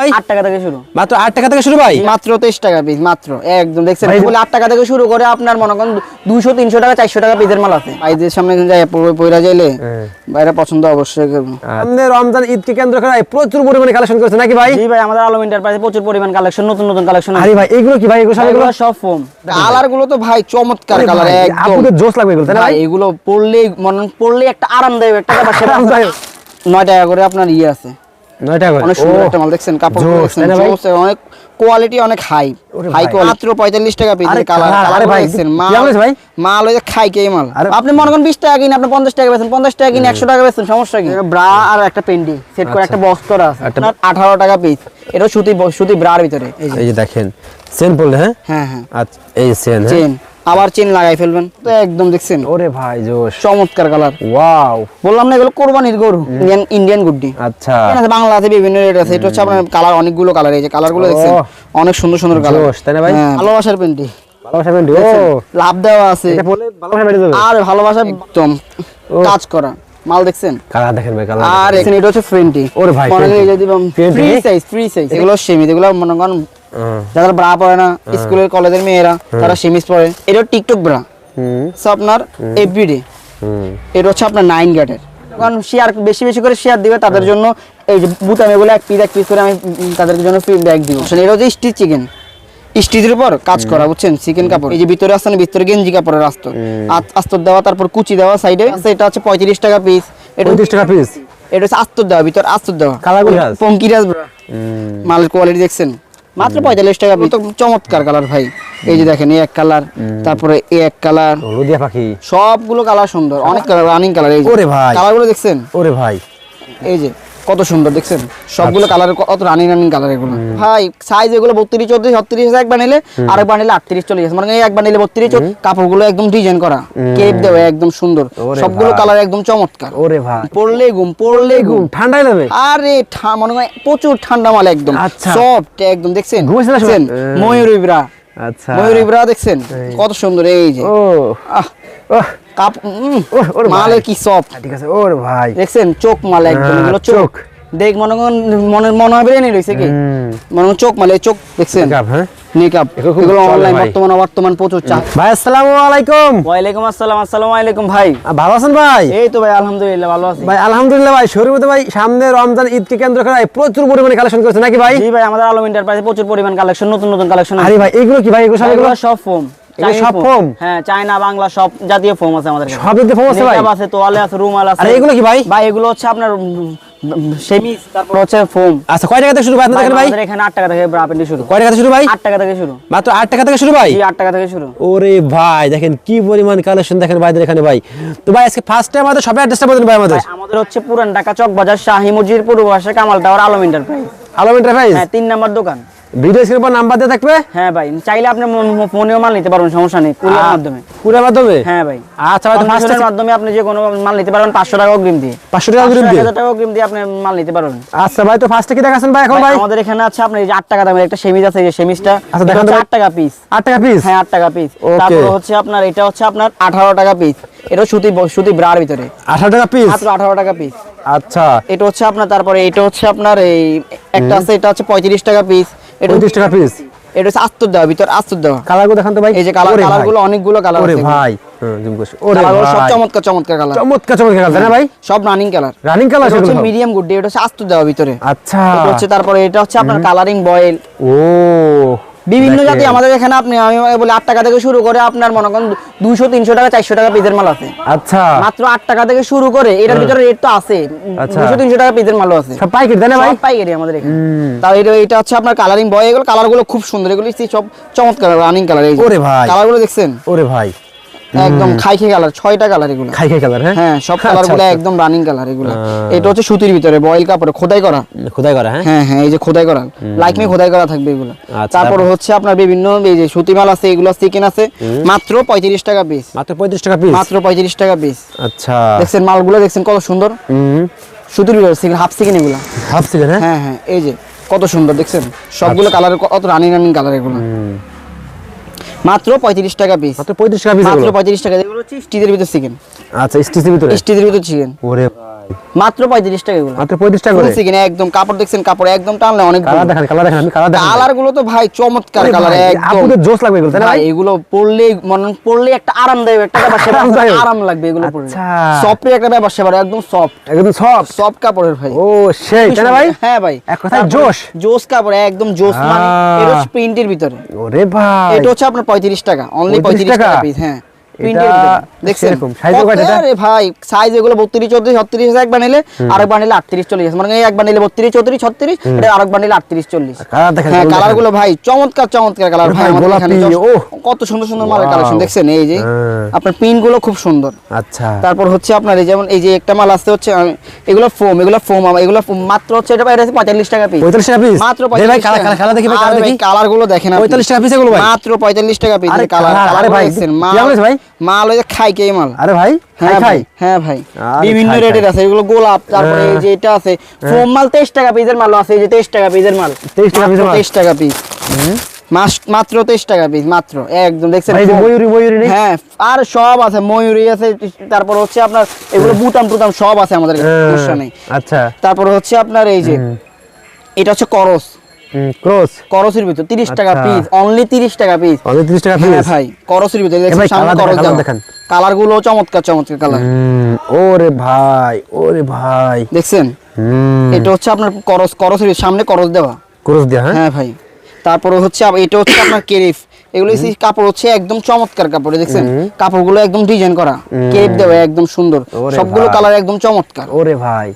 ভাই। আট টাকা থেকে শুরু। মাত্র আট টাকা থেকে শুরু ভাই? মাত্র তেইশ টাকা পিস মাত্র। একদম দেখছেন বলে আট টাকা থেকে শুরু করে আপনার মনে করেন দুশো তিনশো টাকা চারশো টাকা পিসের মাল আছে। ভাইদের সামনে যাই পড়ে- যাইলে। পছন্দ অবশ্যই করব। আমাদের রমজান ঈদকে কেন্দ্র করে প্রচুর পরিমাণে কালেকশন করেছে নাকি ভাই? জি ভাই আমাদের আলম ইন্টারপ্রাইজে প্রচুর পরিমাণ কালেকশন নতুন নতুন কালেকশন আরে ভাই এগুলো কি ভাই এগুলো সব এগুলো? সব ফোম কালারগুলো তো ভাই চমৎকার কালার একদম। আপুদের জোশ লাগবে এগুলো তাই না ভাই ভাই? এগুলো পড়লেই মনে পড়লে একটা আরামদায়ক একটা ব্যাপার আরামদায়ক। নয় টাকা করে আপনার ইয়ে আছে। নয় করে। অনেক সুন্দর একটা মাল দেখছেন কাপড় দেখছেন তাই না ভাই? জোস, অনেক কোয়ালিটি অনেক হাই হাই। কোয়ালিটি পঁয়তাল্লিশ টাকা আরে কালার কালার, ভাই, দেখছেন কি ভাই? মাল ওই খাই কে মাল। আপনি মনে করেন বিশ টাকা কিনে আপনি পঞ্চাশ টাকা বেছেন পঞ্চাশ টাকা কিনে একশো টাকা বেছেন সমস্যা কি? ব্রা আর একটা পেন্ডি সেট করে একটা বক্স করা আছে। আঠারো টাকা পিস এটা সুতি সুতি ব্রার ভিতরে এই যে। দেখেন চেন পড়লে হ্যাঁ? হ্যাঁ হ্যাঁ। আচ্ছা এই চেন হ্যাঁ? চেন আবার চেন লাগাই ফেলবেন। তো একদম দেখছেন? ওরে ভাই জোশ। চমৎকার কালার ওয়াও বললাম না এগুলো কোরবানির গরু ইন্ডিয়ান ইন্ডিয়ান গুড্ডি। আচ্ছা। বাংলাতে বিভিন্ন রেট আছে। এটা হচ্ছে আপনার কালার অনেকগুলো কালার এই যে কালারগুলো দেখছেন? অনেক সুন্দর সুন্দর কালার জোশ, তাই না ভাই? ভালোবাসার পেন্টি ভালোবাসা বেন্ডি ও। লাভ দেওয়া আছে। এটা বলে ভালোবাসা বেড়ে যাবে? আর ভালোবাসা একদম। কাজ করা। মাল দেখছেন? কালার দেখেন ভাই কালার আর এখানে এটা হচ্ছে ফ্রেন্টি। ওরে ভাই, মনে যদি ফ্রেন্টি? ফ্রি সাইজ ফ্রি সাইজ এগুলো সেমি এগুলো মনে করেন যারা ব্রা পরে না স্কুলের কলেজের মেয়েরা তারা সেমিস পরে। এটা টিকটক ব্রা হুম। আপনার এভরিডে হুম। এটা হচ্ছে আপনার নাইন গার্ডের কারণ শেয়ার বেশি বেশি করে শেয়ার দিবে তাদের জন্য এই যে বুতাম এগুলো এক পিস এক পিস করে আমি তাদের জন্য ফ্রি ব্যাগ দিব। আসলে এটা হচ্ছে স্টিচ চিকেন স্টিচের উপর কাজ করা বুঝছেন? চিকেন কাপড়। এই যে ভিতরে আসছে ভিতরে গেঞ্জি কাপড়ের আস্তর আত- আস্তর দেওয়া তারপর কুচি দেওয়া সাইডে এটা হচ্ছে পঁয়ত্রিশ টাকা পিস এটা পঁয়ত্রিশ টাকা পিস এটা হচ্ছে আস্তর দেওয়া ভিতর আস্তর দেওয়া? পঙ্কিরাজ মালের কোয়ালিটি দেখছেন? মাত্র পঁয়তাল্লিশ টাকা পিস তো চমৎকার কালার ভাই। এই যে দেখেন এক কালার তারপরে এক কালার হলুদিয়া পাখি। সবগুলো কালার সুন্দর। অনেক কালার রানিং কালার এই ওরে ভাই। কালারগুলো দেখছেন? ওরে ভাই। এই যে। কত সুন্দর দেখছেন? সবগুলো আচ্ছা। কালার কত রানিং রানিং কালার এগুলো। ভাই সাইজ এগুলো বত্রিশ চৌত্রিশ ছত্রিশ একবার নিলে আরেকবার নিলে আটত্রিশ চলে গেছে মানে একবার নিলে বত্রিশ কাপড়গুলো একদম ডিজাইন করা। কেপ দেওয়া একদম সুন্দর। সবগুলো কালার একদম চমৎকার। ওরে ভাই। পড়লে ঘুম পড়লে ঘুম। ঠান্ডাই যাবে আরে ঠা- মনে হয় প্রচুর ঠান্ডা মাল একদম। আচ্ছা। সফট একদম দেখছেন? দেখছেন। ময়ূরী আচ্ছা। ময়ূরী ব্রা দেখছেন? কত সুন্দর এই যে। ও। আহ। কাপ। মালের কি সফট ঠিক আছে ওরে ভাই। দেখছেন চোখ মাল একদম হ্যাঁ, এগুলো চোখ। দেখ মনে মনে মনে হবে নি রইছে কি? মনে চোখ মালে চোখ দেখছেন? হ্যাঁ? এগুলো অনলাইন বর্তমান বর্তমান প্রচুর চা ভাই আসসালামু আলাইকুম। ওয়ালাইকুম আসসালাম আসসালামু আলাইকুম ভাই। ভালো আছেন ভাই? এই তো ভাই আলহামদুলিল্লাহ ভালো আছি। ভাই আলহামদুলিল্লাহ ভাই শরীর মধ্যে ভাই সামনে রমজান ঈদকে কেন্দ্র করে প্রচুর পরিমাণে কালেকশন করেছে নাকি ভাই? জি ভাই আমাদের আলম এন্টারপ্রাইজে প্রচুর পরিমাণ কালেকশন নতুন নতুন কালেকশন আরে ভাই এগুলো কি ভাই এগুলো সব এগুলো সব ফোম? হ্যাঁ চায়না বাংলা সব জাতীয় ফোম আছে আমাদের সব দিতে ফোম আছে ভাই। আছে তোয়ালে আছে রুমাল আছে। আরে এগুলো কি ভাই? ভাই এগুলো হচ্ছে আপনার তারপর হচ্ছে ফোম আচ্ছা কয় টাকা থেকে শুরু ভাই আপনাদের ভাই আমাদের এখানে আট টাকা থেকে ব্রা প্যান্টি শুরু। কয় টাকা থেকে শুরু ভাই? আট টাকা থেকে শুরু। মাত্র আট টাকা থেকে শুরু ভাই? জি আট টাকা থেকে শুরু। ওরে ভাই দেখেন কি পরিমাণ কালেকশন দেখেন ভাইদের এখানে ভাই। তো ভাই আজকে ফার্স্ট টাইম আমাদের সবাই অ্যাড্রেসটা বলেন ভাই আমাদের? আমাদের হচ্ছে পুরান ঢাকা চক বাজার শাহী মসজিদ পূর্ব পাশে Kamal tower Alam enterprise Alam enterprise হ্যাঁ তিন নাম্বার দোকান। ভিডিও স্ক্রিন পর নাম্বার দিয়ে থাকবে? হ্যাঁ ভাই চাইলে আপনি ফোনেও মাল নিতে পারবেন সমস্যা নেই কুরিয়ার মাধ্যমে। কুরিয়ার মাধ্যমে? হ্যাঁ ভাই। আচ্ছা ভাই মাধ্যমে আপনি যে কোনো মাল নিতে পারবেন পাঁচশো টাকা অগ্রিম দিয়ে। পাঁচশো টাকা করে দিয়ে হাজার টাকা অগ্রিম দিয়ে আপনি মাল নিতে পারবেন। আচ্ছা ভাই তো ফার্স্টে কি দেখাচ্ছেন ভাই এখন ভাই, আমাদের এখানে আছে যে আট টাকা দামের একটা সেমিজ আছে এই সেমিজটা। আচ্ছা, দেখান তো হচ্ছে ভাই। আট টাকা পিস আট টাকা পিস হ্যাঁ আট টাকা পিস তারপর হচ্ছে আপনার এটা হচ্ছে আপনার আঠারো টাকা পিস এটা সুতি সুতি ব্রার ভিতরে। আঠারো টাকা পিস মাত্র আঠারো টাকা পিস আচ্ছা। এটা হচ্ছে আপনার তারপরে এটা হচ্ছে আপনার এই একটা আছে এটা হচ্ছে পঁয়ত্রিশ টাকা পিস এটা পঁয়ত্রিশ টাকা পিস এটা হচ্ছে আস্তর দেওয়া ভিতর আস্তর দেওয়া। কালারগুলো দেখান তো ভাই। এই যে কালার ওরে কালারগুলো অনেকগুলো কালার আছে ভাই। ওরে কালার সব ভাই। চমৎকার চমৎকার কালার। চমৎকার চমৎকার কালার না ভাই? সব রানিং কালার রানিং কালার হচ্ছে মিডিয়াম গুড এটা হচ্ছে আস্তর দেওয়া ভিতরে। আচ্ছা। এটা হচ্ছে তারপরে এটা হচ্ছে আপনার কালারিং বয়েল ও। বিভিন্ন জাতি আমাদের এখানে আপনি আমি বলি আট টাকা থেকে শুরু করে আপনার মনে করেন দুশো তিনশো টাকা চারশো টাকা পিজের মাল আছে। আচ্ছা। মাত্র আট টাকা থেকে শুরু করে এটার ভিতরে রেট তো আছে। আচ্ছা। দুশো তিনশো টাকা পিজের মালও আছে। সব পাইকারি তাই না ভাই? পাইকারি আমাদের এখানে। তাহলে তাও এটা এটা হচ্ছে আপনার কালারিং বয় এগুলো কালারগুলো খুব সুন্দর এগুলো সব চমৎকার রানিং কালার এই ওরে ভাই। কালারগুলো দেখছেন? ওরে ভাই। একদম খাইখে কালার ছয়টা কালার এগুলো। খাই খাই কালার হ্যাঁ? হ্যাঁ সব আচ্ছা, কালারগুলো আচ্ছা। একদম রানিং কালার এগুলো। এটা হচ্ছে সুতির ভিতরে বয়েল কাপড়ে খোদাই করা। খোদাই করা হ্যাঁ? হ্যাঁ হ্যাঁ এই যে খোদাই করা। লাইকমে খোদাই করা থাকবে এগুলো। আচ্ছা, তারপর? হচ্ছে আপনার বিভিন্ন এই যে সুতি মাল আছে এগুলো চিকেন আছে মাত্র পঁয়ত্রিশ টাকা পিস মাত্র পঁয়ত্রিশ টাকা পিস মাত্র পঁয়ত্রিশ টাকা পিস আচ্ছা। দেখছেন মালগুলো দেখছেন কত সুন্দর? সুতির ভিতরে চিকেন হাফ চিকেন এগুলো। হাফ হ্যাঁ? হ্যাঁ হ্যাঁ এই যে কত সুন্দর দেখছেন? সবগুলো কালার কত রানিং রানিং কালার এগুলো। মাত্র পঁয়ত্রিশ টাকা পিস মাত্র পঁয়ত্রিশ টাকা পিস মাত্র এগুলো পঁয়ত্রিশ টাকা এগুলো হচ্ছে স্টিজের ভিতর চিকেন আচ্ছা স্টিচের ভিতরে? স্টিজের ভিতর চিকেন ওরে ভাই মাত্র পঁয়ত্রিশ টাকা এগুলো। মাত্র পঁয়ত্রিশ টাকা করে? একদম কাপড় দেখছেন কাপড় একদম টানলে অনেক কালার দেখেন কালার দেখেন আমি কালার দেখেন। কালারগুলো তো ভাই চমৎকার কালার একদম। আপনাদের জোশ লাগবে এগুলো তাই না ভাই এগুলো পরলে মনে পরলে একটা আরামদায়ক একটা ব্যাপার আরাম লাগবে এগুলো পরলে। আচ্ছা। সফটের একটা ব্যাপার সেবা একদম সফট একদম সব সফট কাপড়ের ভাই। ও সেই তাই না ভাই? হ্যাঁ ভাই এক কথায় জোশ? জোশ কাপড় একদম জোশ মানে। এটা প্রিন্টের ভিতরে। ওরে ভাই। এটা হচ্ছে আপনার পঁয়ত্রিশ টাকা অনলি 35 পঁয়ত্রিশ টাকা টাকা? পিস হ্যাঁ। ভাই সাইজ এগুলো বত্রিশ চৌত্রিশ ছত্রিশ এক বানিলে আরেক বানিলে আটত্রিশ চল্লিশ মানে এক বানিলে বত্রিশ চৌত্রিশ ছত্রিশ এটা আটত্রিশ চল্লিশ। কালার হ্যাঁ কালারগুলো ভাই চমৎকার কালার ভাই। কত সুন্দর সুন্দর মালের কালেকশন। দেখছেন? এই যে হ্যাঁ। আপনার পিনগুলো খুব সুন্দর। আচ্ছা। তারপর হচ্ছে আপনার এই যেমন এই যে একটা মাল আসতে হচ্ছে এগুলো ফোম এগুলো ফোম এগুলো মাত্র হচ্ছে এটা পঁয়তাল্লিশ টাকা পিস পঁয়তাল্লিশ টাকা পিস মাত্র ভাই ভাই 45 কালারগুলো দেখেন। পঁয়তাল্লিশ টাকা পিস এগুলো মাত্র পঁয়তাল্লিশ টাকা পিস কালার ভাই, ভাই? মাল ওই খাই কে মাল। আরে ভাই হ্যাঁ ভাই হ্যাঁ ভাই। বিভিন্ন রেটের আছে এগুলো গোলাপ তারপরে এই যে এটা আছে ফোম মাল তেইশ টাকা পিসের মাল আছে এই যে তেইশ টাকা পিসের মাল। 23 টাকা পিসের মাল? তেইশ টাকা পিস মাত্র তেইশ টাকা পিস মাত্র। একদম দেখছেন? এই যে। ময়ূরী ময়ূরী নেই? হ্যাঁ আর সব আছে ময়ূরী আছে তারপর হচ্ছে আপনার এগুলো বুটাম টুটাম সব আছে আমাদের কাছে, হ্যাঁ, সমস্যা নেই। আচ্ছা। তারপর হচ্ছে আপনার এই যে এটা হচ্ছে করস। ক্রস। করসের ভিতর তিরিশ টাকা আচ্ছা। পিস অনলি তিরিশ টাকা পিস অনেক 30 টাকা হ্যাঁ পিস ভাই করসের ভিতরে ভাই, দেখছেন সামনে করস দেখান, দেওয়া। কালারগুলো চমৎকার চমৎকার কালার ওরে ভাই ওরে ভাই। দেখছেন? এটা হচ্ছে আপনার করস করসের সামনে করস দেওয়া। ক্রস দিয়া হ্যাঁ? হ্যাঁ ভাই। তারপরে হচ্ছে এটা হচ্ছে আপনার কেরিফ। এগুলো কাপড় হচ্ছে একদম চমৎকার কাপড় দেখছেন? কাপড়গুলো একদম ডিজাইন করা। কেপ দেওয়া একদম সুন্দর। সবগুলো কালার একদম চমৎকার। ওরে ভাই।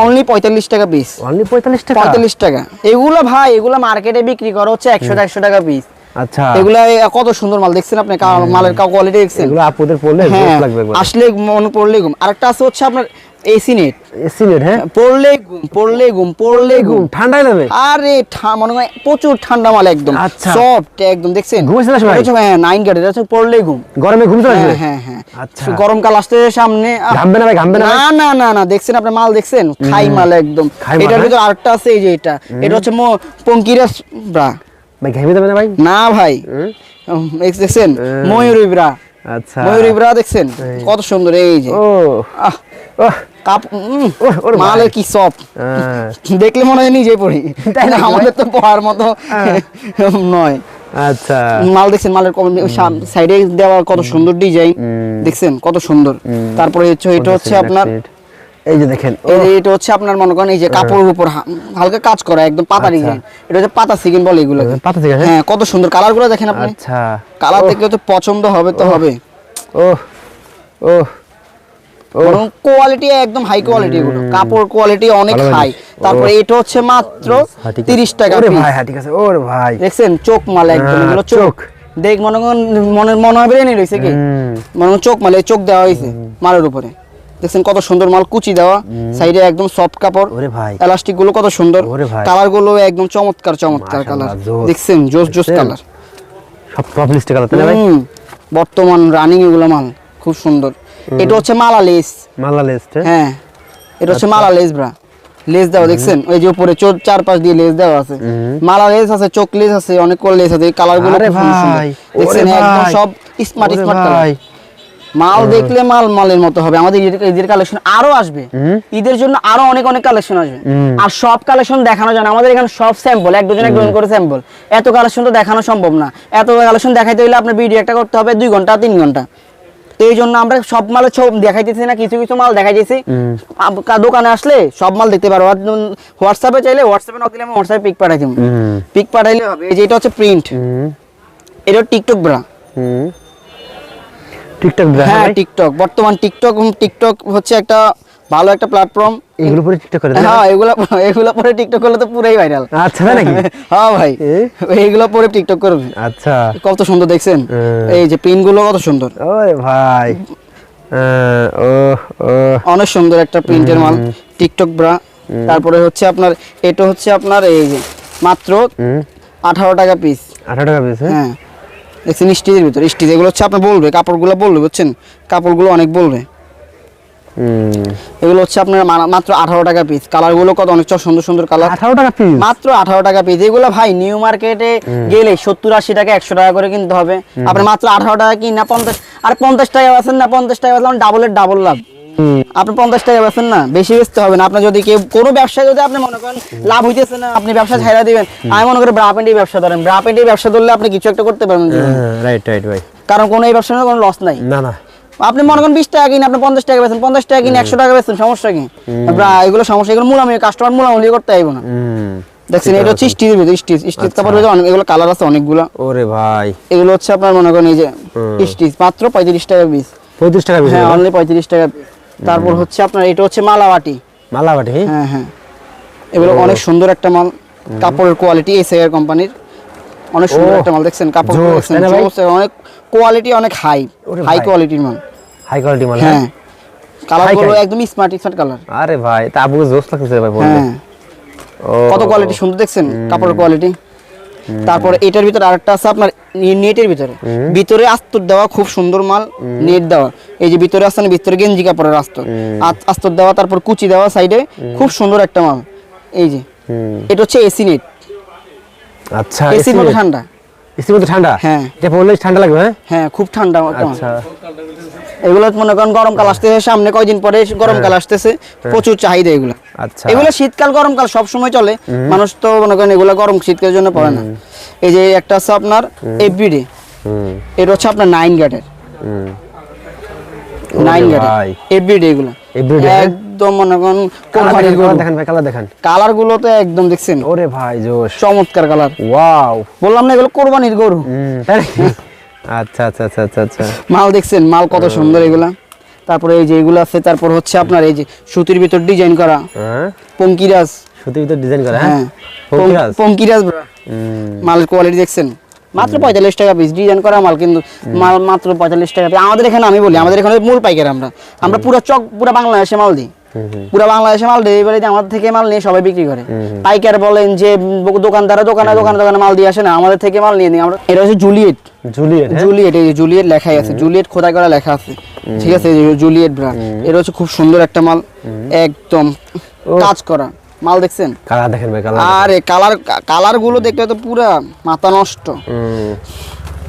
অনলি পঁয়তাল্লিশ টাকা পিস অনলি 45 টাকা? পঁয়তাল্লিশ টাকা। এগুলো ভাই এগুলো মার্কেটে বিক্রি করা হচ্ছে একশো একশো টাকা পিস আচ্ছা। এগুলা কত সুন্দর মাল দেখছেন আপনি? মালের কোয়ালিটি দেখছেন? এগুলো আপুদের পড়লে হ্যাঁ লাগবে আসলে মন পড়লে আরেকটা আছে হচ্ছে আপনার এসি নেট এসি নেট হ্যাঁ? পড়লে ঘুম পড়লে ঘুম পড়লে ঘুম ঠান্ডায় যাবে আরে মনে হয় প্রচুর ঠান্ডা মাল একদম। আচ্ছা। সফট একদম দেখছেন? ঘুমাইছে না সবাই? হ্যাঁ নাইন গার্ড পড়লে ঘুম। গরমে ঘুম চলে আসবে? হ্যাঁ হ্যাঁ হ্যাঁ। আচ্ছা। গরমকাল আসতে সামনে ঘামবে না ভাই ঘামবে না না না না না দেখছেন আপনি মাল দেখছেন? খাই মাল একদম। এটার হ্যাঁ? ভিতর আরেকটা আছে এই যে এটা। এটা হচ্ছে পঙ্কিরাস ব্রা। ভাই ঘেমে যাবে না ভাই? না ভাই। দেখছেন। ময়ূরী ব্রা। আচ্ছা। ময়ূরী ব্রা দেখছেন? কত সুন্দর এই যে। ও। আহ। কাপ। মালের কি হ্যাঁ, দেখলে মনে হয় নিজে পড়ি। তাই ভাই? আমাদের তো পড়ার মতো হ্যাঁ। নয়। আচ্ছা। মাল দেখছেন মালের সাইডে দেওয়া কত সুন্দর ডিজাইন। দেখছেন কত সুন্দর। তারপরে হচ্ছে এটা হচ্ছে আপনার এই যে দেখেন এটা হচ্ছে আপনার মনে করেন এই যে কাপড়ের উপর হালকা কাজ করা একদম পাতা আচ্ছা। ডিজাইন। এটা হচ্ছে পাতা সিগিন বলে এগুলো। পাতা হ্যাঁ। হ্যাঁ কত সুন্দর। কালারগুলো দেখেন আপনি। আচ্ছা। কালার দেখলে তো পছন্দ হবে তো হবে। ওহ। ওহ। ওহ কোয়ালিটি একদম হাই কোয়ালিটি এগুলো কাপড় কোয়ালিটি অনেক হাই। তারপরে এটা হচ্ছে মাত্র হ্যাঁ, ঠিক আছে। তিরিশ টাকা ওরে ভাই হ্যাঁ ঠিক আছে। ওরে ভাই। দেখছেন? চোখ মাল একদম। হ্যাঁ, এগুলো চোখ। দেখ মনে মনে মনে হবে রেনি রয়েছে কি? মনে চোখ মালে চোখ দেওয়া হয়েছে মালের উপরে। দেখছেন কত সুন্দর মাল কুচি দেওয়া। সাইডে একদম সফট কাপড়। ওরে ভাই। এলাস্টিকগুলো কত সুন্দর। কালারগুলো একদম চমৎকার চমৎকার কালার দেখছেন? জোস জোস কালার সব টপ লিস্টে কালার না ভাই। বর্তমান রানিং এগুলো মাল। খুব সুন্দর। এটা হচ্ছে মালা লেস। মালা লিস্ট হ্যাঁ? এটা হচ্ছে আচ্ছা। মালা লেস ব্রা। লেস দেওয়া দেখছেন? ওই যে উপরে চোখ চার পাশ দিয়ে লেস দেওয়া আছে। মালা লেস আছে চোখ লেস আছে অনেক করে লেস আছে। কালারগুলো দেখছেন? একদম সব স্মার্ট স্মার্ট ভাই। মাল দেখলে মাল মালের মতো হবে। আমাদের ঈদের- কালেকশন আরও আসবে। ঈদের জন্য আরও অনেক অনেক কালেকশন আসবে। আর সব কালেকশন দেখানো যায় না। আমাদের এখানে সব স্যাম্পল এক দুজন এক দুজন করে স্যাম্পল এত কালেকশন তো দেখানো সম্ভব না। এত কালেকশন দেখাইতে হলে আপনার ভিডিও একটা করতে হবে দুই ঘণ্টা তিন ঘণ্টা। তো এই জন্য আমরা সব মাল সব দেখাইতেছি না কিছু কিছু মাল দেখাইতেছি। দোকানে আসলে সব মাল দেখতে পারো। হোয়াটসঅ্যাপে চাইলে হোয়াটসঅ্যাপে নক দিলে আমি হোয়াটসঅ্যাপে পিক পাঠাই দিব। পিক পাঠাইলে হবে। এই যে এটা হচ্ছে প্রিন্ট এটা টিকটক ব্রা হুম। টিকটক ব্রা হ্যাঁ টিকটক বর্তমান টিকটক টিকটক হচ্ছে একটা ভালো একটা প্ল্যাটফর্ম এগুলো পরে টিকটক করে হ্যাঁ এগুলো এগুলো পরে টিকটক করলে তো পুরাই ভাইরাল আচ্ছা তাই নাকি? হ্যাঁ ভাই? এইগুলো পরে টিকটক করবে। আচ্ছা। কত সুন্দর দেখছেন। এই যে পিনগুলো কত সুন্দর। ওরে ভাই। ও অনেক সুন্দর একটা প্রিন্টের মাল টিকটক ব্রা তারপরে হচ্ছে আপনার এটা হচ্ছে আপনার এই যে মাত্র আঠারো টাকা পিস আঠারো টাকা পিস হ্যাঁ? হ্যাঁ। দেখছেন স্টিজের ভিতরে স্টিজ এগুলো হচ্ছে আপনার বলবে কাপড়গুলো বলবে বুঝছেন? কাপড়গুলো অনেক বলবে। এগুলো হচ্ছে আপনার মাত্র আঠারো টাকা পিস কালারগুলো কত? অনেক সুন্দর সুন্দর কালার আঠারো টাকা পিস মাত্র আঠারো টাকা পিস এগুলো ভাই নিউ মার্কেটে গেলে সত্তর আশি টাকা একশো টাকা করে কিনতে হবে। আপনি মাত্র আঠারো টাকা কিন না পঞ্চাশ আর পঞ্চাশ টাকা আছেন না পঞ্চাশ টাকা আছেন ডাবলের ডাবল লাভ। আপনি পঞ্চাশ টাকা বেচেন না বেশি বেচতে হবে না। আপনার যদি কেউ কোনো ব্যবসায় যদি আপনি মনে করেন লাভ হইতেছে না আপনি ব্যবসা ছাইড়া দিবেন। আমি মনে করি ব্রা প্যান্টের ব্যবসা ধরেন। ব্রা প্যান্টের ব্যবসা ধরলে আপনি কিছু একটা করতে পারবেন। জীবনে। রাইট রাইট ভাই কারণ কোনো এই ব্যবসার কোনো লস নাই। না না। আপনি মনে করেন বিশ টাকা কিনে আপনি পঞ্চাশ টাকা বেছেন পঞ্চাশ টাকা কিনে একশো টাকা বেছেন সমস্যা কি? এগুলো সমস্যা এগুলো মূলামি কাস্টমার মূলামূলি করতে আইব না। দেখছেন এটা হচ্ছে ভিতরে স্টিচ স্টিচ কাপড় ভিতরে অনেক এগুলো কালার আছে অনেকগুলো। ওরে ভাই। এগুলো হচ্ছে আপনার মনে করেন এই যে স্টিচ মাত্র পঁয়ত্রিশ টাকা পিস পঁয়ত্রিশ টাকা বেশি হ্যাঁ অনলি পঁয়ত্রিশ টাকা। তারপর হচ্ছে আপনার এটা হচ্ছে মালাবাটি। মালা বাটি হ্যাঁ হ্যাঁ। এগুলো অনেক সুন্দর একটা মাল। কাপড়ের কোয়ালিটি এসআইআর কোম্পানির অনেক সুন্দর একটা মাল দেখছেন? কাপড় অনেক কোয়ালিটি অনেক হাই হাই কোয়ালিটির মাল। হাই কোয়ালিটি মাল হ্যাঁ? কালারগুলো একদম স্মার্ট স্মার্ট কালার আরে ভাই তা আবু জোস লাগতেছে ভাই বললে। হ্যাঁ। কত কোয়ালিটি সুন্দর দেখছেন? কাপড়ের কোয়ালিটি তারপরে এটার ভিতরে আরেকটা আছে আপনার নেটের ভিতরে। ভিতরে আস্তর দেওয়া খুব সুন্দর মাল নেট দেওয়া। এই যে ভিতরে আছে না ভিতরে গেঞ্জি কাপড়ের আস্তর। আস্তর দেওয়া তারপর কুচি দেওয়া সাইডে খুব সুন্দর একটা মাল। এই যে। এটা হচ্ছে এসি নেট। আচ্ছা এসির মতো ঠান্ডা। এসির মধ্যে ঠান্ডা? হ্যাঁ। এটা পড়লে ঠান্ডা লাগবে হ্যাঁ? হ্যাঁ খুব ঠান্ডা। আচ্ছা। এগুলো মনে করেন গরমকাল আসতেছে সামনে কয়দিন পরে গরমকাল আসতেছে প্রচুর চাহিদা এগুলো। আচ্ছা। এগুলো শীতকাল গরমকাল সব সময় চলে। মানুষ তো মনে করেন এগুলো গরম শীতকালের জন্য পড়ে না। এই যে একটা আছে আপনার হুম। এটা হচ্ছে আপনার নাইন গার্ডের নাইন গার্ডের ভাই। এগুলো। হ্যাঁ? একদম মনে করেন দেখেন ভাই কালার দেখেন। কালারগুলো তো একদম দেখছেন। ওরে ভাই জোশ। চমৎকার কালার ওয়াও বললাম না এগুলো কোরবানির গরু? আচ্ছা আচ্ছা আচ্ছা আচ্ছা আচ্ছা। মাল দেখছেন মাল কত সুন্দর এগুলা। তারপরে এই যে এগুলো আছে তারপর হচ্ছে আপনার এই যে সুতির ভিতর ডিজাইন করা। হ্যাঁ? পঙ্কিরাজ। সুতির ভিতর ডিজাইন করা হ্যাঁ? হ্যাঁ। পঙ্কিরাজ? পঙ্কিরাজ। মালের কোয়ালিটি দেখছেন? মাত্র পঁয়তাল্লিশ টাকা পিস ডিজাইন করা মাল কিন্তু মাল মাত্র পঁয়তাল্লিশ টাকা আমাদের এখানে আমি বলি আমাদের এখানে মূল পাইকার আমরা। আমরা পুরো চক পুরো বাংলাদেশে মাল দিই। পুরো বাংলাদেশে মাল ডেলিভারি দিয়ে আমাদের থেকে মাল নিয়ে সবাই বিক্রি করে। পাইকার বলেন যে দোকানদারা দোকানে দোকানে দোকানে মাল দিয়ে আসে না আমাদের থেকে মাল নিয়ে নিই আমরা এটা হচ্ছে জুলিয়েট জুলিয়েট জুলিয়েট এই জুলিয়েট লেখাই আছে। জুলিয়েট খোদাই করা লেখা আছে। ঠিক আছে জুলিয়েট ব্র্যান্ড এটা হচ্ছে খুব সুন্দর একটা মাল। একদম কাজ করা। মাল দেখছেন? কালার দেখেন ভাই কালার আরে কালার কালারগুলো দেখতে তো পুরা মাথা নষ্ট।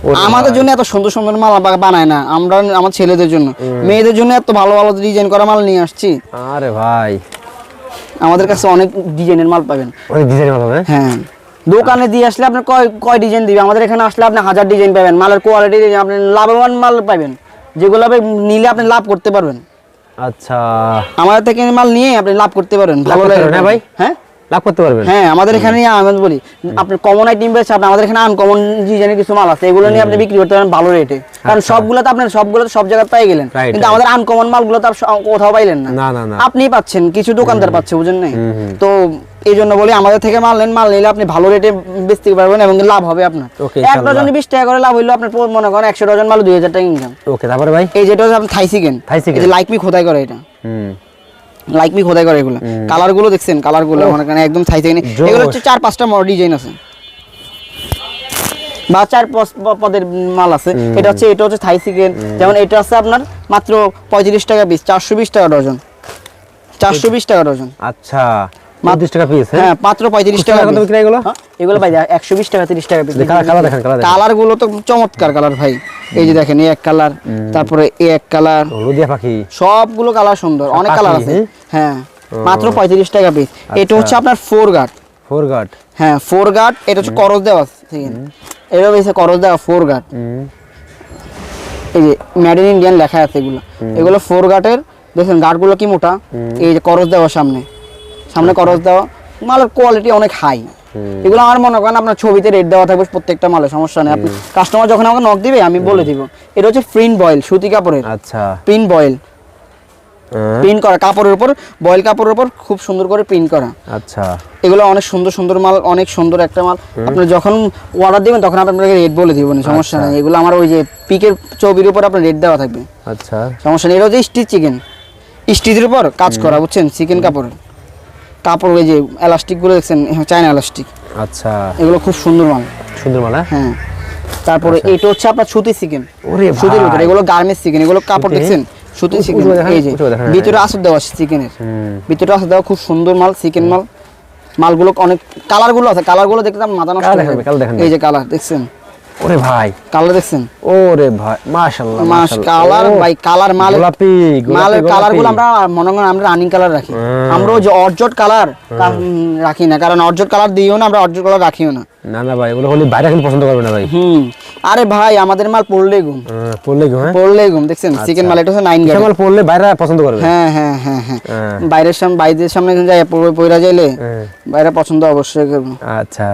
আমাদের জন্য এত সুন্দর সুন্দর মাল বানায় না আমরা আমার ছেলেদের জন্য। মেয়েদের জন্য এত ভালো ভালো ডিজাইন করা মাল নিয়ে আসছি। আরে ভাই। আমাদের কাছে অনেক ডিজাইনের মাল পাবেন। অনেক ডিজাইন ভালো হ্যাঁ হ্যাঁ। দোকানে দিয়ে আসলে আপনি কয় কয় ডিজাইন দিবে? আমাদের এখানে আসলে আপনি হাজার ডিজাইন পাবেন। মালের কোয়ালিটি আপনি লাভবান মাল পাবেন। যেগুলো আপনি নিলে আপনি লাভ করতে পারবেন। আচ্ছা। আমাদের থেকে মাল নিয়ে আপনি লাভ করতে পারেন। ভালো লাগে হ্যাঁ ভাই? হ্যাঁ? লাভ করতে পারবেন। হ্যাঁ আমাদের এখানে আমি বলি। আপনি কমন আইটেম পেয়েছে আপনি আমাদের এখানে আনকমন ডিজাইনের কিছু মাল আছে এগুলো নিয়ে আপনি বিক্রি করতে পারেন ভালো রেটে কারণ সবগুলো তো আপনার সবগুলো তো সব জায়গায় পাই গেলেন। আচ্ছা। কিন্তু আমাদের আনকমন মালগুলো তো কোথাও পাইলেন না। না না না। আপনিই পাচ্ছেন কিছু দোকানদার পাচ্ছে বুঝেন নাই? তো এই জন্য বলি আমাদের থেকে মাল নেন মাল নিলে আপনি ভালো রেটে বেচতে পারবেন এবং লাভ হবে আপনার। এক। ডজনে বিশ টাকা করে লাভ হইল আপনার মনে করেন একশো ডজন মাল দুই হাজার টাকা ইনকাম ওকে তারপরে ভাই? এই যেটা হচ্ছে আপনার Thai chicken Thai chicken। Like me খোদাই করে এটা। হুম। লাইক মি খোদাই করে এগুলো। কালারগুলো দেখছেন কালারগুলো ওখানে একদম ছাই জোশ। এগুলো হচ্ছে চার পাঁচটা ডিজাইন আছে। বা চার পদের মাল আছে। এটা হচ্ছে এটা হচ্ছে থাই চিকেন যেমন এটা আছে আপনার মাত্র পঁয়ত্রিশ টাকা পিস চারশো বিশ টাকা ডজন। চারশো বিশ টাকা ডজন। আচ্ছা। টাকা পিস হ্যাঁ? হ্যাঁ মাত্র পঁয়ত্রিশ টাকা কত বিক্রি এগুলো? হ্যাঁ, এগুলো ভাই একশো বিশ টাকা তিরিশ টাকা পিস কালার দেখেন কালার কালারগুলো তো চমৎকার কালার ভাই। এই যে দেখেন এক কালার তারপরে এই এক কালার। হলুদিয়া পাখি। সবগুলো কালার সুন্দর অনেক কালার আছে। হ্যাঁ? হ্যাঁ মাত্র পঁয়ত্রিশ টাকা পিস এটা হচ্ছে আপনার ফোর গার্ড ফোর গার্ড হ্যাঁ ফোর গার্ড এটা হচ্ছে করজ দেওয়া এটা করজ দেওয়া ফোর গার্ড হুম। এই যে মেড ইন ইন্ডিয়ান লেখা আছে এগুলো। এগুলো ফোর গার্ডের দেখেন গার্ডগুলো কি মোটা? এই যে করজ দেওয়া সামনে। সামনে করজ দেওয়া মালের কোয়ালিটি অনেক হাই এগুলো আমার মনে করেন আপনার ছবিতে রেট দেওয়া থাকবে প্রত্যেকটা মালে সমস্যা নেই। আপনি কাস্টমার যখন আমাকে নক দিবে আমি বলে দিব। এটা হচ্ছে প্রিন্ট বয়েল সুতি কাপড়ের। আচ্ছা। প্রিন্ট বয়েল প্রিন্ট করা কাপড়ের উপর বয়েল কাপড়ের উপর খুব সুন্দর করে প্রিন্ট করা। আচ্ছা। এগুলো অনেক সুন্দর সুন্দর মাল অনেক সুন্দর একটা মাল। আপনি যখন অর্ডার দিবেন তখন আপনাকে রেট বলে দিব না সমস্যা আচ্ছা। নেই। এগুলো আমার ওই যে পিকের ছবির উপর আপনার রেট দেওয়া থাকবে। আচ্ছা। সমস্যা নেই। এটা হচ্ছে স্টিচ চিকেন স্টিচের উপর কাজ করা বুঝছেন? চিকেন কাপড়ের। কাপড় ওই যে এলাস্টিকগুলো দেখছেন চায়না এলাস্টিক আচ্ছা। এগুলো খুব সুন্দর মাল। সুন্দর মালা হ্যাঁ? তারপরে এটা হচ্ছে আপনার সুতি আচ্ছা। ওরে সুতির ভিতরে এগুলো গার্মেন্টস চিকেন এগুলো কাপড় দেখছেন? সুতি দেখান, এই যে ভিতরে আসর দেওয়া চিকেনের হুম। ভিতরে আসর দেওয়া খুব সুন্দর মাল চিকেন মাল। মালগুলো অনেক কালারগুলো আছে কালারগুলো দেখতে আমার মাথা নষ্ট হয়ে যাবে। এই যে কালার দেখছেন? ওরে ভাই। কালার দেখছেন? ওরে ভাই মাশাআল্লাহ মাস কালার ভাই কালার মাল গোলাপি মালের গোলাপি, কালারগুলো আমরা মনে করেন আমরা রানিং কালার রাখি। আমরা যে অর্জট কালার রাখি না। কারণ অর্জট কালার দিও না আমরা অর্জট কালার রাখিও না। না না ভাই ওগুলো হলে বাইরে পছন্দ করবে না ভাই। হুম। আরে ভাই আমাদের মাল পড়লেই ঘুম। হ্যাঁ, পড়লে হ্যাঁ? পড়লেই ঘুম দেখছেন? চিকেন মাল এটা হচ্ছে নাইন গ্রেড কেমন পড়লে বাইরে পছন্দ করবে? হ্যাঁ হ্যাঁ হ্যাঁ হ্যাঁ। হ্যাঁ। বাইরের সামনে বাইরের সামনে যাই পয়রা যাইলে হ্যাঁ। বাইরে পছন্দ অবশ্যই করব। আচ্ছা।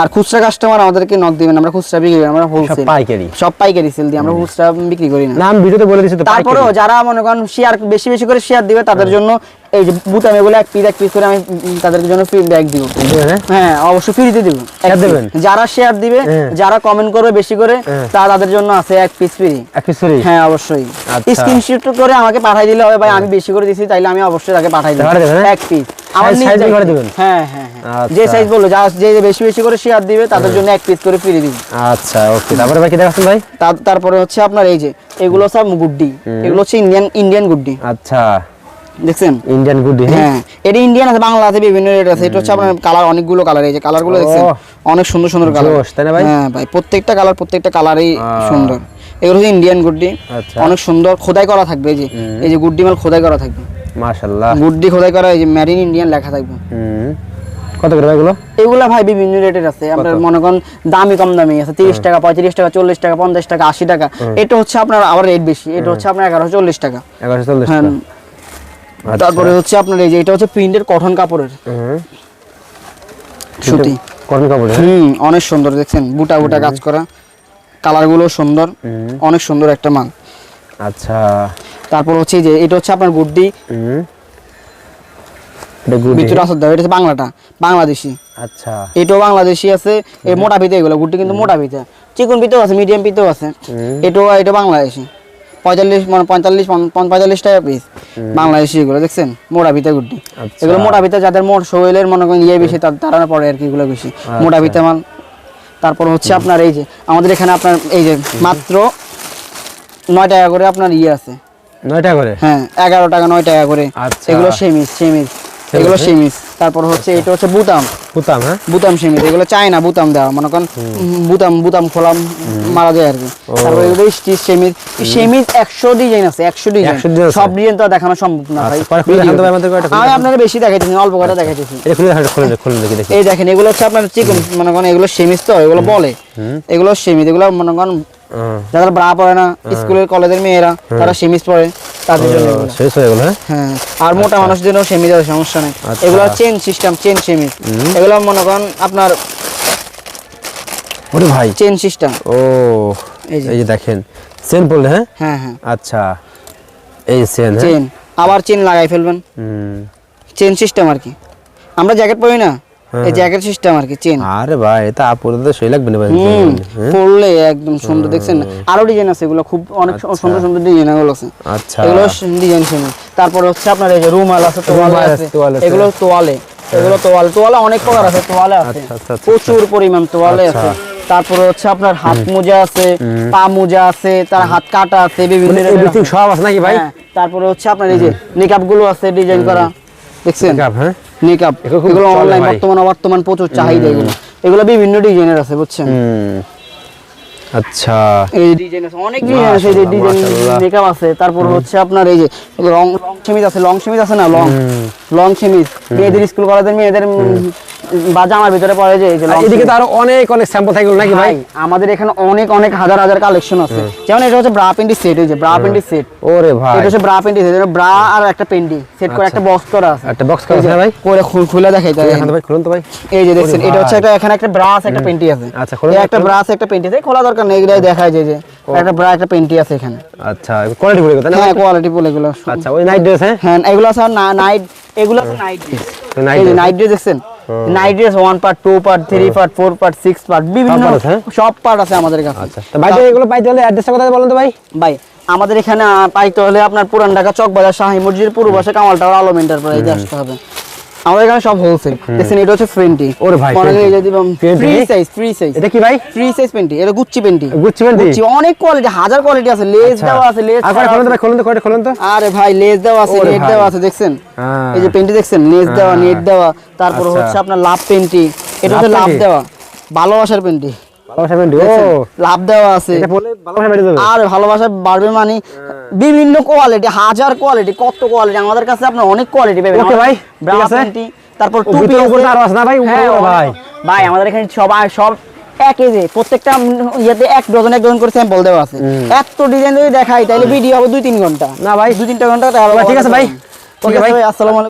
আর খুচরা কাস্টমার আমাদেরকে নক দিবেন আমরা খুচরা বিক্রি করি আমরা হোলসেল পাইকারি। সব পাইকারি সেল দিই আমরা খুচরা বিক্রি করি না। না আমি ভিডিওতে বলে দিচ্ছি তো তারপরেও যারা মনে করেন শেয়ার বেশি বেশি করে শেয়ার দিবে তাদের জন্য এই যে বুতাম এগুলো এক পিস এক পিস করে আমি তাদের জন্য ফ্রি ব্যাগ দিব। হ্যাঁ? হ্যাঁ অবশ্যই ফ্রিতে দিব। Share দেবেন? যারা শেয়ার দিবে হ্যাঁ। যারা কমেন্ট করবে বেশি করে হ্যাঁ। তা তাদের জন্য আছে এক পিস ফ্রি এক পিস ফ্রি হ্যাঁ অবশ্যই। আচ্ছা। স্ক্রিনশট করে আমাকে পাঠাই দিলে হবে ভাই আমি বেশি করে দিছি তাইলে আমি অবশ্যই তাকে পাঠাই দেব। হ্যাঁ? এক পিস আমার Size- নিজ size দায়িত্ব। করে দেবেন? হ্যাঁ হ্যাঁ হ্যাঁ। যে আচ্ছা। সাইজ বলল যা যে যে বেশি বেশি করে শেয়ার দিবে তাদের জন্য এক পিস করে ফ্রি দিব। আচ্ছা ওকে তারপরে ভাই দেখাচ্ছেন ভাই? তারপরে হচ্ছে আপনার এই যে এগুলো সব গুড্ডি। এগুলো হচ্ছে ইন্ডিয়ান ইন্ডিয়ান গুড্ডি। আচ্ছা। দেখছেন? ইন্ডিয়ান গুডি হ্যাঁ? হ্যাঁ এটা ইন্ডিয়ান আছে বাংলা আছে বিভিন্ন রেট আছে। এটা হচ্ছে আপনার কালার অনেকগুলো কালার এই যে কালারগুলো দেখছেন? অনেক সুন্দর সুন্দর কালার তাই না ভাই? হ্যাঁ ভাই প্রত্যেকটা কালার প্রত্যেকটা কালারই সুন্দর। এগুলো হচ্ছে ইন্ডিয়ান গুড্ডি। আচ্ছা। অনেক সুন্দর খোদাই করা থাকবে এই যে এই যে গুড্ডি মাল খোদাই করা থাকবে। মাশাআল্লাহ। গুড্ডি খোদাই করা এই যে মেড ইন ইন্ডিয়ান লেখা থাকবে। হুম। কত করে ভাই এগুলো? ভাই বিভিন্ন রেটের আছে। আপনার মনে করেন দামি কম দামি আছে। তিরিশ টাকা পঁয়ত্রিশ টাকা চল্লিশ টাকা পঞ্চাশ টাকা আশি টাকা। এটা হচ্ছে আপনার আবার রেট বেশি। এটা হচ্ছে আপনার এগারোশো চল্লিশ টাকা। এগারোশো চল্লিশ হ্যাঁ। আচ্ছা। তারপরে হচ্ছে আপনার এই যে এটা হচ্ছে প্রিন্টের কটন কাপড়ের। সুতি। কটন কাপড়? হুম অনেক সুন্দর দেখছেন। বুটা বুটা কাজ করা। কালারগুলো সুন্দর অনেক সুন্দর একটা মাল। আচ্ছা। তারপর হচ্ছে যে এটা হচ্ছে আপনার গুড্ডি। ভিতরে এটা বাংলাটা বাংলাদেশি। আচ্ছা। এটাও বাংলাদেশি আছে এই মোটা পিতে এগুলো গুড্ডি কিন্তু মোটা পিতে চিকন পিতেও আছে মিডিয়াম পিতেও আছে। এটাও এটা বাংলাদেশি। পঁয়তাল্লিশ মানে পঁয়তাল্লিশ পঁয়তাল্লিশ টাকা পিস বাংলাদেশি এগুলো দেখছেন? মোটা পিতে গুড্ডি। আচ্ছা। এগুলো মোটা পিতে যাদের মোট শরীরের মনে করেন ইয়ে বেশি তারা পড়ে আর কি এগুলো বেশি। মোটা পিতে মাল। তারপর হচ্ছে আপনার এই যে আমাদের এখানে আপনার এই যে মাত্র নয় টাকা করে আপনার ইয়ে আছে। নয় টাকা করে? হ্যাঁ এগারো টাকা নয় টাকা করে। আচ্ছা। এগুলো সেমিস সেমিস এগুলো সেমিস তারপর হচ্ছে এটা হচ্ছে বুতাম। পুতাম হ্যাঁ? বুতাম সেমিস এগুলো চায় না বুতাম দেওয়া। মনে করেন বুতাম বুতাম খোলা মারা যায় আর কি। তারপর এগুলো স্টিচ সেমিস সেমিস একশো ডিজাইন আছে একশো ডিজাইন। 100 design আছে? সব ডিজাইন তো দেখানো সম্ভব না ভাই। আচ্ছা, আমি আপনারা বেশি দেখাইতেছি অল্প কটা দেখাইতেছি। এই দেখেন এগুলো হচ্ছে আপনার চিকন মনে করেন এগুলো সেমিস তো এগুলো বলে। এগুলো সেমিস এগুলো মনে করেন যারা ব্রা পড়ে না স্কুলের কলেজের মেয়েরা তারা সেমিস পড়ে তাদের জন্য শেষ হয়ে গেল হ্যাঁ? হ্যাঁ আর মোটা মানুষদের জন্য সেমিস আছে সমস্যা নেই। আচ্ছা। এগুলো চেন সিস্টেম চেন সেমিস এগুলো মনে করেন আপনার ওরে ভাই। চেন সিস্টেম ও এই যে। দেখেন সেন পড়লে হ্যাঁ? হ্যাঁ হ্যাঁ। আচ্ছা এই হ্যাঁ? চেন আবার চেন লাগাই ফেলবেন। হুম। চেন সিস্টেম আর কি। আমরা জ্যাকেট পরি না। এই জ্যাকেট সিস্টেম আর কি চেন আরে ভাই এটা আপুরে তো সেই লাগবে না ভাই। হ্যাঁ? একদম সুন্দর দেখছেন আরও ডিজাইন আছে এগুলো খুব অনেক সুন্দর সুন্দর ডিজাইন এগুলো আছে। আচ্ছা। এগুলো ডিজাইন তারপরে হচ্ছে আপনার এই যে রুমাল আছে তোয়ালে আছে। এগুলো তোয়ালে। এগুলো তোয়ালে। তোয়ালে অনেক প্রকার আছে তোয়ালে আছে। আচ্ছা, আচ্ছা, আচ্ছা, প্রচুর পরিমাণ তোয়ালে আচ্ছা। আছে। তারপরে হচ্ছে আপনার হাত মোজা আছে পা মোজা আছে তার হাত কাটা আছে বিভিন্ন মানে। সব আছে নাকি ভাই? হ্যাঁ, তারপরে হচ্ছে আপনার এই যে নিকাপগুলো আছে ডিজাইন করা। দেখছেন? কাপ হ্যাঁ। নিকাপ এগুলো অনলাইন বর্তমান বর্তমান প্রচুর চাহিদা এগুলো। এগুলো বিভিন্ন ডিজাইনের আছে বুঝছেন? আচ্ছা। এই ডিজাইন আছে অনেক ডিজাইন আছে এই ডিজাইন মেকআপ আছে তারপর হচ্ছে আপনার এই যে লং লং আছে লং আছে না লং লং মেয়েদের স্কুল কলেজের মেয়েদের বা জামার ভিতরে পড়ে যে এদিকে তো আরও অনেক অনেক স্যাম্পল থাকল নাকি ভাই? আমাদের এখানে অনেক অনেক হাজার হাজার কালেকশন আছে। যেমন এটা হচ্ছে ব্রা পেন্টি সেট এই যে ব্রা পেন্টি সেট ওরে ভাই। এটা হচ্ছে ব্রা পেন্টি সেট ব্রা আর একটা পেন্টি সেট করে একটা বক্স করা আছে। একটা box করা আছে ভাই? করে খুলে দেখাই দেখান তো ভাই খুলুন তো ভাই। এই যে দেখছেন এটা হচ্ছে একটা এখানে একটা ব্রাস একটা পেন্টি আছে। আচ্ছা, খোলো একটা। ব্রাস একটা পেন্টি আছে খোলা দরকার নেই এগুলাই দেখায় যে যে একটা ব্রা একটা পেন্টি আছে এখানে। আচ্ছা কোয়ালিটি বলে কথা না হ্যাঁ কোয়ালিটি বলে এগুলো। আচ্ছা ওই নাইট ড্রেস হ্যাঁ? হ্যাঁ এগুলো আছে নাইট এগুলো আছে night night dress night dress দেখছেন? Night dress one part two part three part four part six part বিভিন্ন হ্যাঁ? সব পার্ট আছে আমাদের কাছে। আচ্ছা। ভাই এগুলো পাইতে হলে অ্যাড্রেসটা কোথায় বলেন তো ভাই? ভাই আমাদের এখানে পাইতে হলে আপনার পুরান ঢাকা চক বাজার শাহী মসজিদের পূর্ব পাশে কামাল টাওয়ার আলম এন্টারপ্রাইজে আসতে হবে। আমাদের এখানে সব হোলসেল দেখেন এটা হচ্ছে ফ্রেন্টি ওরে ভাই, পরে নিয়ে এই যে দিবাম ফ্রি সাইজ ফ্রি সাইজ এটা কি ভাই? ফ্রি সাইজ পেন্টি এটা গুচ্চি পেন্টি গুচ্চি পেন্টি? গুচ্চি অনেক কোয়ালিটি হাজার কোয়ালিটি আছে। লেস আচ্ছা। দেওয়া আছে লেস আর কয়টা খুলুন তো ভাই খুলুন তো কয়টা খুলুন তো? আরে ভাই লেস দেওয়া আছে নেট। দেওয়া আছে দেখছেন? হ্যাঁ। এই যে পেন্টি দেখছেন? লেস দেওয়া হ্যাঁ। নেট দেওয়া। তারপর আচ্ছা। হচ্ছে আপনার লাভ পেন্টি এটা হচ্ছে লাভ? দেওয়া। ভালোবাসার পেন্টি ভালোবাসা মেন্ডি ও দেখছেন? লাভ দেওয়া আছে এটা বলে ভালোবাসা মেন্ডি যাবে আর ভালোবাসা বাড়বে মানে বিভিন্ন কোয়ালিটি হাজার কোয়ালিটি কত কোয়ালিটি আমাদের কাছে আপনি অনেক কোয়ালিটি পাবেন Okay ভাই, ঠিক ব্রা আছে। প্যান্টি তারপর টুপি উপরে আছে। আছে না ভাই? উপরে উপরে অনেক- ভাই। ভাই আমাদের এখানে সবাই সব প্রত্যেকটা ইয়েতে এক ডজন এক ডজন করে স্যাম্পল দেওয়া আছে এত ডিজাইন যদি দেখাই তাহলে ভিডিও হবে দুই তিন ঘণ্টা না ভাই। দুই তিনটা ঘণ্টা ঠিক আছে ভাই। ঠিক ভাই। ভাই আসসালামু আলাইকুম